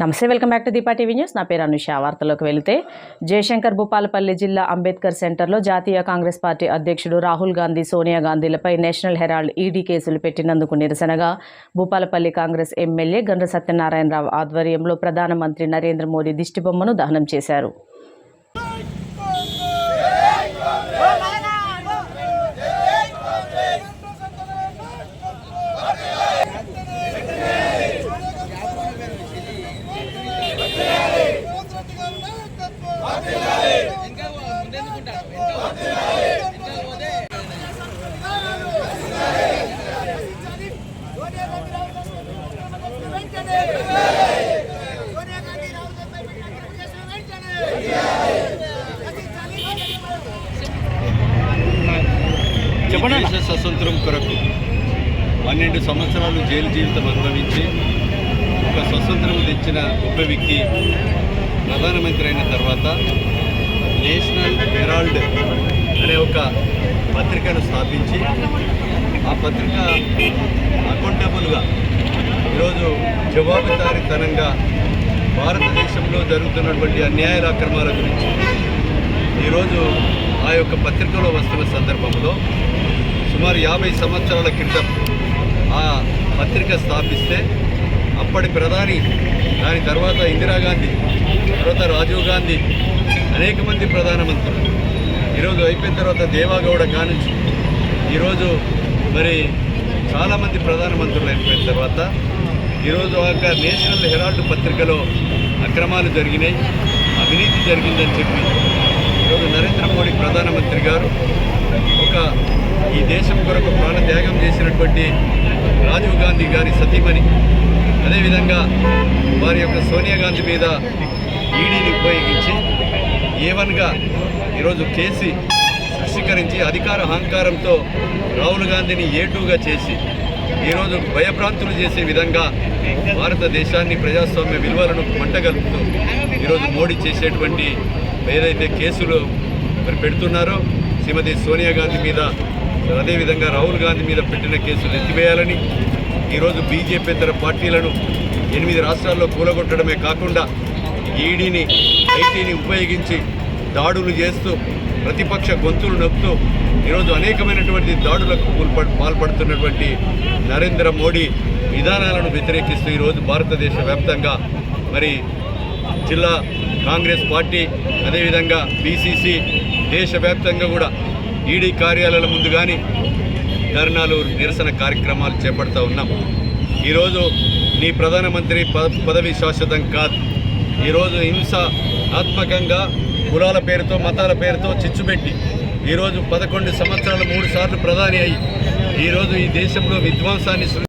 నమస్తే welcome back to Deepa TV news. నా పేరు అనుష. వార్తలోకి వెళితే జయశంకర్ భూపాలపల్లి జిల్లా అంబేద్కర్ సెంటర్లో జాతీయ కాంగ్రెస్ పార్టీ అధ్యక్షుడు రాహుల్ గాంధీ సోనియా గాంధీలపై నేషనల్ హెరాల్డ్ ఈడీ కేసులు పెట్టినందుకు నిరసనగా భూపాలపల్లి కాంగ్రెస్ ఎమ్మెల్యే గండ్ర సత్యనారాయణరావు ఆధ్వర్యంలో ప్రధానమంత్రి నరేంద్ర మోదీ దిష్టిబొమ్మను దహనం చేశారు. చెప్పండి దేశ స్వతంత్రం కొరకు పన్నెండు సంవత్సరాలు జైలు జీవితం అనుభవించి ఒక స్వతంత్రం తెచ్చిన గొప్ప వ్యక్తి ప్రధానమంత్రి అయిన తర్వాత నేషనల్ హెరాల్డ్ అనే ఒక పత్రికను స్థాపించి ఆ పత్రిక అకౌంటబుల్గా ఈరోజు జవాబుదారీతనంగా భారతదేశంలో జరుగుతున్నటువంటి అన్యాయాల అక్రమాల గురించి ఈరోజు ఆ యొక్క పత్రికలో వస్తున్న సందర్భంలో సుమారు యాభై సంవత్సరాల క్రితం ఆ పత్రిక స్థాపిస్తే అప్పటి ప్రధాని దాని తర్వాత ఇందిరాగాంధీ తర్వాత రాజీవ్ గాంధీ అనేక మంది ప్రధానమంత్రులు. ఈరోజు అయిపోయిన తర్వాత దేవాగౌడ కానుంచి ఈరోజు మరి చాలామంది ప్రధానమంత్రులు అయిపోయిన తర్వాత ఈరోజు ఒక నేషనల్ హెరాల్డ్ పత్రికలో అక్రమాలు జరిగినాయి అవినీతి జరిగిందని చెప్పి ఈరోజు నరేంద్ర మోడీ ప్రధానమంత్రి గారు ఒక ఈ దేశం కొరకు ప్రాణత్యాగం చేసినటువంటి రాజీవ్ గాంధీ గారి సతీమణి అదేవిధంగా వారి యొక్క సోనియా గాంధీ మీద ఈడీని ఉపయోగించి ఏవన్గా ఈరోజు కేసీ సృష్టికరించి అధికార అహంకారంతో రాహుల్ గాంధీని ఏటూగా చేసి ఈరోజు భయభ్రాంతులు చేసే విధంగా భారతదేశాన్ని ప్రజాస్వామ్య విలువలను మంటగలుపుతూ ఈరోజు మోడీ చేసేటువంటి ఏదైతే కేసులు మరి పెడుతున్నారో శ్రీమతి సోనియా గాంధీ మీద అదేవిధంగా రాహుల్ గాంధీ మీద పెట్టిన కేసులు ఎత్తివేయాలని ఈరోజు బీజేపీ ఇతర పార్టీలను ఎనిమిది రాష్ట్రాల్లో కూలగొట్టడమే కాకుండా ఈడీని ఐటీని ఉపయోగించి దాడులు చేస్తూ ప్రతిపక్ష గొంతులు నొక్కుతూ ఈరోజు అనేకమైనటువంటి దాడులకు పాల్పడుతున్నటువంటి నరేంద్ర మోడీ విధానాలను వ్యతిరేకిస్తూ ఈరోజు భారతదేశ వ్యాప్తంగా మరి జిల్లా కాంగ్రెస్ పార్టీ అదేవిధంగా బీసీసీ దేశవ్యాప్తంగా కూడా ఈడీ కార్యాలయాల ముందు కానీ ధర్నాలు నిరసన కార్యక్రమాలు చేపడతా ఉన్నాం. ఈరోజు నీ ప్రధానమంత్రి పదవి శాశ్వతం కాదు. ఈరోజు హింసాత్మకంగా కులాల పేరుతో మతాల పేరుతో చిచ్చుపెట్టి ఈరోజు పదకొండు సంవత్సరాలు మూడు సార్లు ప్రధాని అయ్యి ఈరోజు ఈ దేశంలో విధ్వంసాన్ని